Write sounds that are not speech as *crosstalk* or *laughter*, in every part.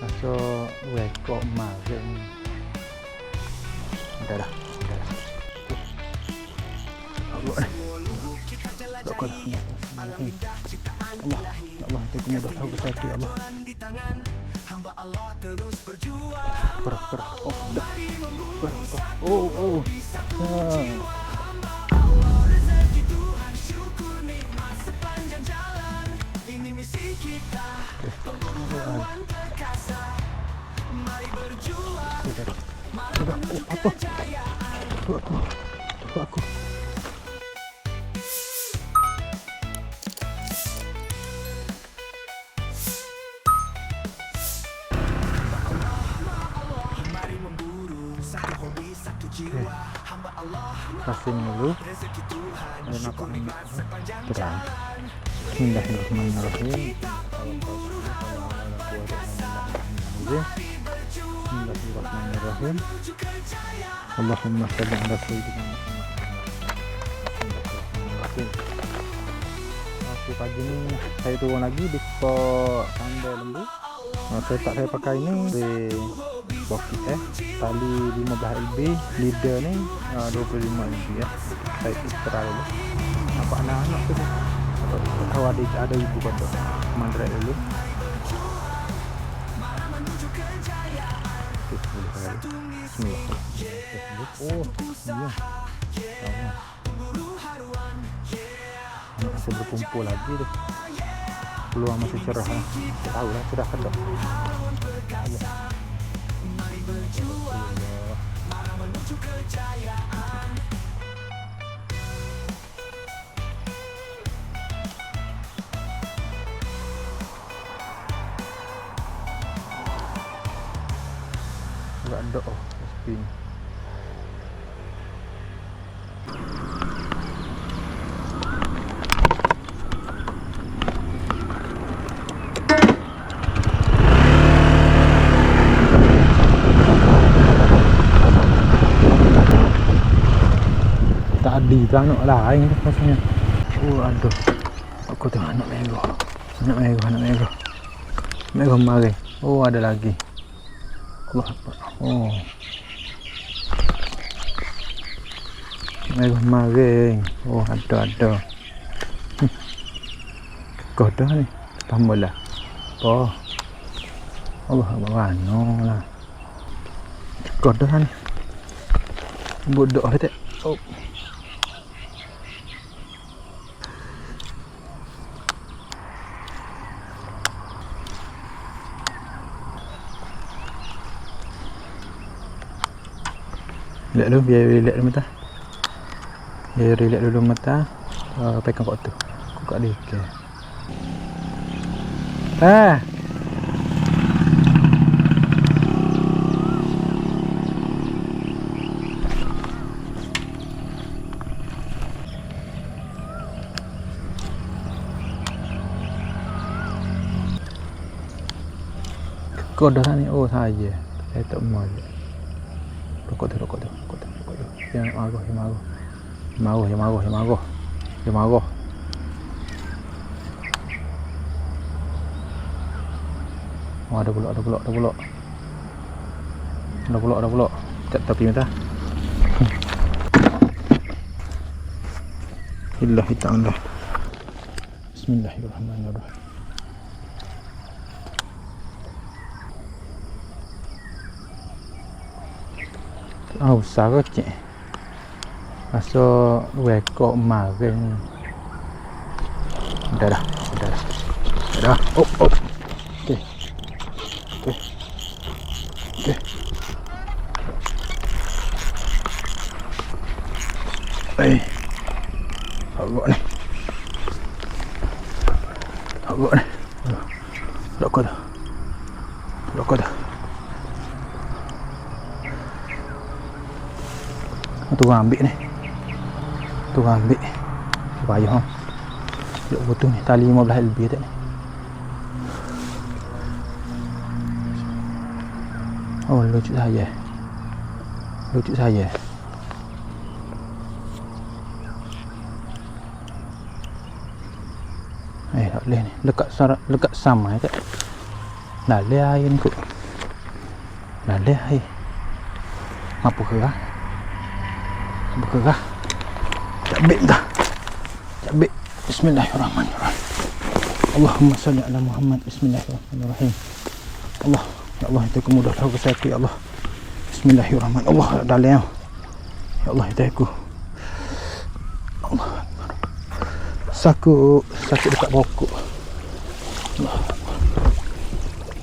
So, wekok maring. Udah dah. Udah dah. Allah ni. Tak dah. Allah. Allah, itu kemudah tahu sakit ya Allah. Perah, perah. Oh, dah. Perah, perah. Oh, oh. Sudah. Aku. Aku. Kasih dulu. Ada nampak anak terang. Bismillahirrahmanirrahim. Bismillahirrahmanirrahim. Allahumma salli ala sayyidina Muhammad. Bismillahirrahmanirrahim. Masih pagi ni saya turun lagi di spot pandai lembu. Saya tak saya pakai ni di bokit eh tali 15 LB leader ni uh, 25 LB eh saya istirahat dulu nampak anak-anak tu Tak tahu ada ada ibu kata mandrai dulu Ya. Allah. Anak masih berkumpul lagi tu. Peluang masih cerah tahu lah cerah kan tak. Ada oh spin. Tadi tu anak lain tu rasanya. Oh aduh. Aku tengok anak merah. Anak merah, anak merah. Merah mari. Oh ada lagi. Allah Akbar. Oh. Merah maring. Oh, ada ada. Hmm. Kau dah ni. Pamola. Oh. Allah Akbar. Mana lah. Kau dah ni. Bodoh tak? Oh. Relax dulu biar relax dulu mata. Biar relax dulu mata. Uh, pegang kat tu. Aku kat dia. Okay. Ah. Kau dah ni oh saya. Saya tak mau. Rokok tu, rokok tu, rokok tu, rokok tu. Yang marah, yang marah. Yang marah, yang marah, yang marah. Yang marah. Oh, ada pula, ada pula, ada pula. Ada pula, ada pula. Cak tepi minta. Illahi ta'ala. Bismillahirrahmanirrahim. Ah, besar ke kecil? Rekod maring. Dah dah, dah dah. Dah dah. Oh, oh. Okey. Okey. Okey. Eh. Agak ni. Agak ni. Lokal dah. Lokal dah. Tu orang ambil ni tu orang ambil payah ha Duk betul ni tali 15 LB tak ni oh lucu saya lucu saya eh tak boleh ni dekat sar dekat sama tak Lale air ni kot Lale air Apa kerah Apa kerah Cabik dah. Cabik Bismillahirrahmanirrahim. Allahumma salli ala Muhammad. Bismillahirrahmanirrahim. Allah Ya Allah itu kemudahlah aku sakit Ya Allah. Bismillahirrahmanirrahim. Allah dalam Ya Allah itu aku. Allah. Sakut Sakut dekat pokok Allah.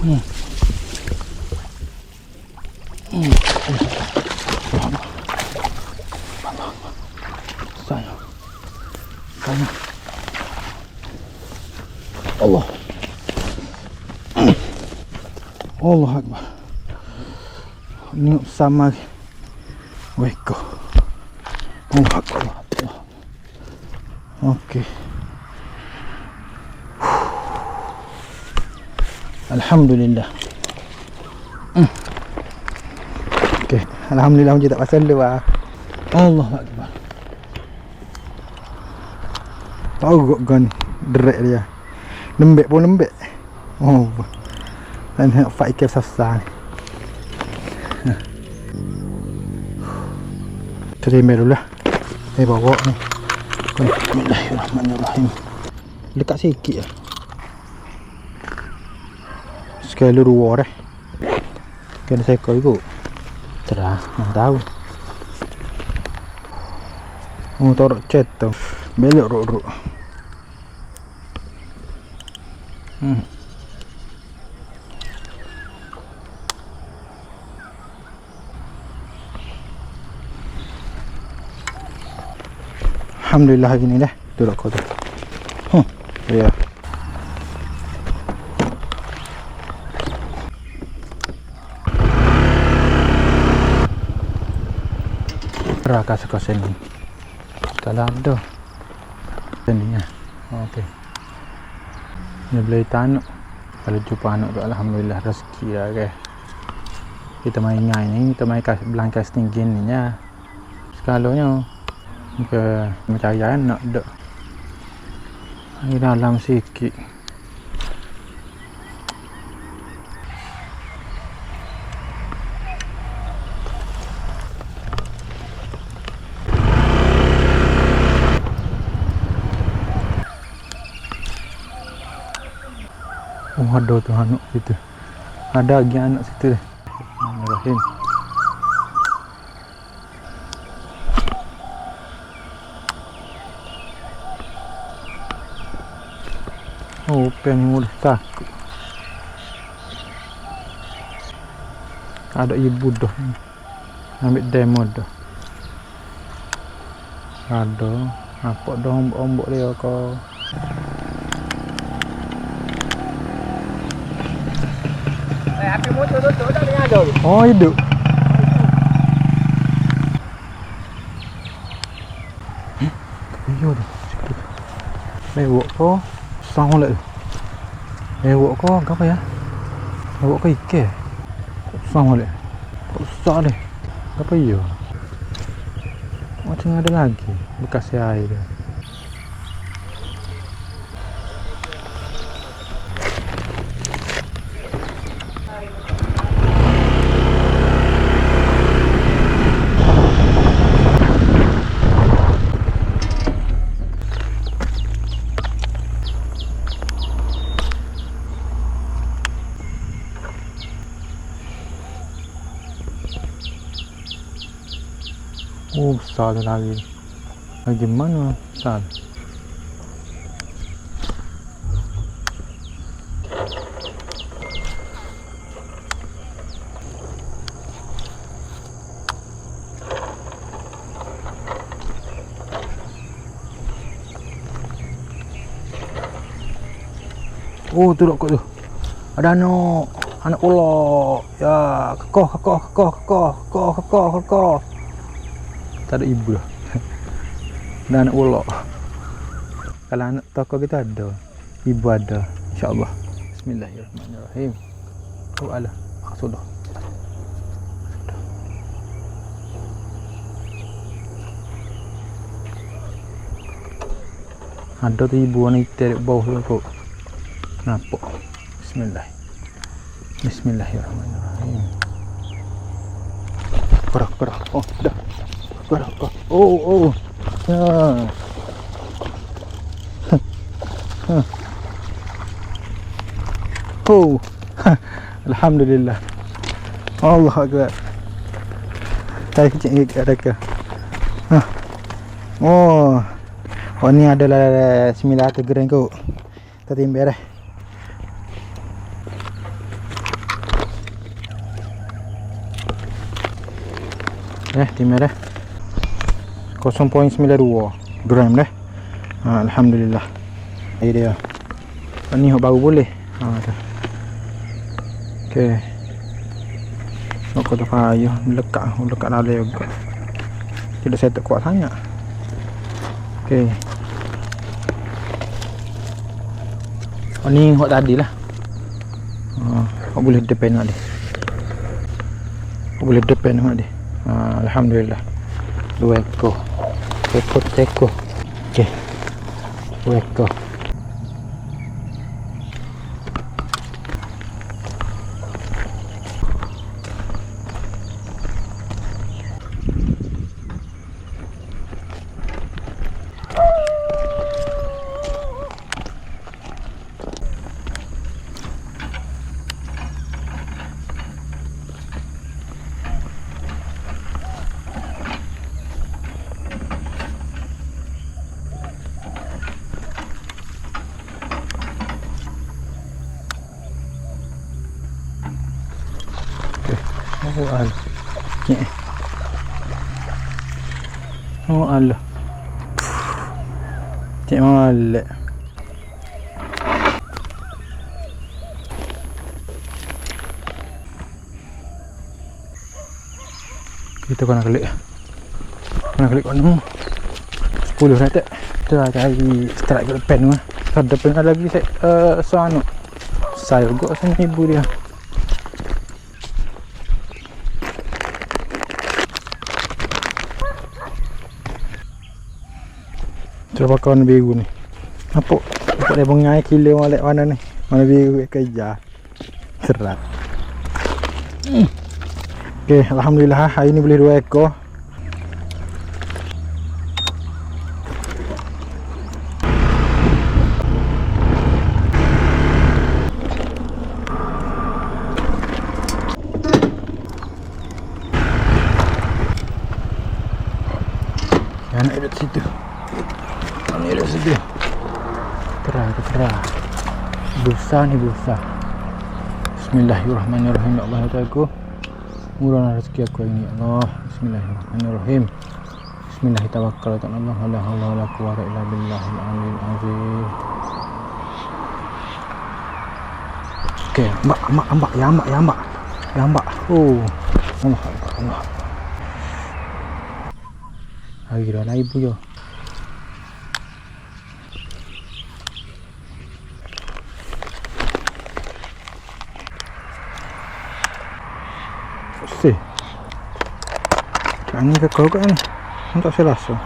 Hmm. Hmm. Saya. Saya. Allah. Allah Akbar. Ini sama Weko. Allah Akbar. Allah. Okey. Alhamdulillah. Hmm. Okey, alhamdulillah je tak pasal ah. Allah Akbar. Tahu kok gun derek dia. Lembek pun lembek. Oh. Dan nak fight ke susah ni. Terima dulu lah. Eh bawa ni. Bismillahirrahmanirrahim. Dekat sikit lah. Sekali luar eh Kena seekor ikut. Terah, nak tahu. Oh, taruh chat tu. Belok ruk-ruk. Hmm. Alhamdulillah hari ni dah. Duduk kau tu. Huh. Ya. Yeah. Raka suka sini. Dalam tu. Sininya. Okey. Ni boleh tanuk. Kalau jumpa anak tu alhamdulillah rezeki lah ke. Kita main ngai ni, kita main kas belang casting gin ni nya. Sekalanya ke mencari anak dak. Ini dalam sikit. Ada tu anak situ. Ada lagi anak situ dah Bismillahirrahmanirrahim. Oh pen mudah takut Ada ibu dah Ambil demo dah Ada. Apa dah ombok-ombok dia kau Eh, api motor tu tu dah dengar jauh. Oh hidup. Iyo tu Sikit Lewok ko Sang oleh tu. Lewok ko Apa ya? Lewok ko ike Sang oleh Kok besar ni. Apa iyo Macam ada lagi Bekas air dia Oh besar tu lagi Lagi mana besar Oh tu kat tu. Ada anak. Anak pula. Ya Kekoh kekoh kekoh kekoh kekoh kekoh kekoh tak ada ibu *laughs* dah dan anak ulok. Kalau anak toko kita ada. Ibu ada. insyaAllah. Bismillahirrahmanirrahim. Oh alah. Ah, sudah. Ada tu ibu wanita di bawah tu kot nampak? Bismillah. Bismillahirrahmanirrahim. Gerak, gerak. Oh, dah. Gerak. Oh, oh. Ya. Huh. Oh. Alhamdulillah. Allah Akbar. Tarik kecil ke adakah? Hah. Oh. Oh ni adalah sembilan ratus gram kau. Tak timbel dah. Eh, timbel dah. 0.92 gram dah. Ha, Alhamdulillah. Ini dia. Ni hok baru boleh. Ha. Okey. Aku tak payah melekat, melekat lalai juga. Tidak saya tak kuat sangat. Okey. Oh ni hok tadi lah. Ha, boleh depan nak dia. Boleh depan nak dia. Ha, Alhamdulillah. Dua ekor. Ekor teko. Okey. Dua ekor. Oh al. Cik. Oh al. Cik malak. Kita kena klik. Kena klik kono. 10 ratus. Kita dah cari strike ke depan tu. Kat depan ada lagi set uh, soano. Saya juga sini ibu dia. Coba kawan biru ni. Nampak? Nampak dia bengai kilo malak mana ni? Mana biru kerja. Serat. Hmm. Okey, alhamdulillah hari ni boleh dua ekor. Yang nak duduk situ. Ni duduk situ. Terah. Besar ni besar. Bismillahirrahmanirrahim. Ya Allah ya Tuhanku. Murahkan rezeki aku ini ya Allah. Bismillahirrahmanirrahim. Bismillahirrahmanirrahim. Allah la haula wala quwwata illa billahil aliyil azim. Okey, ambak, ambak, ambak, ya ambak, ya ambak. Ya ambak. Oh. Allah Akbar, Allah. Hari naik ibu je. Kan ni ke kau kan? Tak saya. Oh,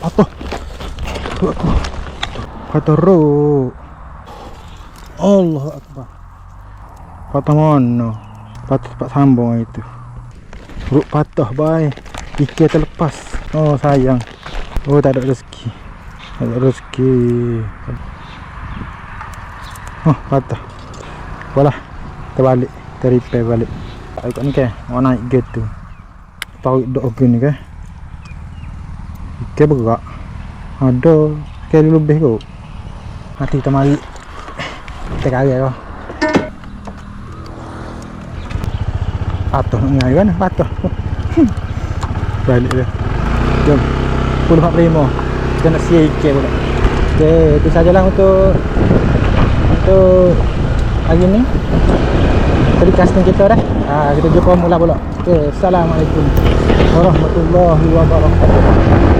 patah. Tuh aku. Patah ro. Allah Akbar. Patah mana? Patah sambung itu. Ruk patah bye. Ikan terlepas. Oh sayang. Oh tak ada rezeki. Tak ada rezeki. Oh patah. Apalah. Kita balik. Kita repair balik. Tak ikut ni ke? Mau naik gate tu. Tahu dok okey ni ke? Ikan berak. Ada. Sekali lebih kot. Mati kita mari. Kita kaya kau. Patuh nak ngai kan? Patuh. Balik dia. Jom. 10.45. Kita nak sia ikan pula. Okey, itu sajalah untuk untuk hari ni. Tadi casting kita dah. Ha, kita jumpa mula pula. Okey, Assalamualaikum warahmatullahi wabarakatuh.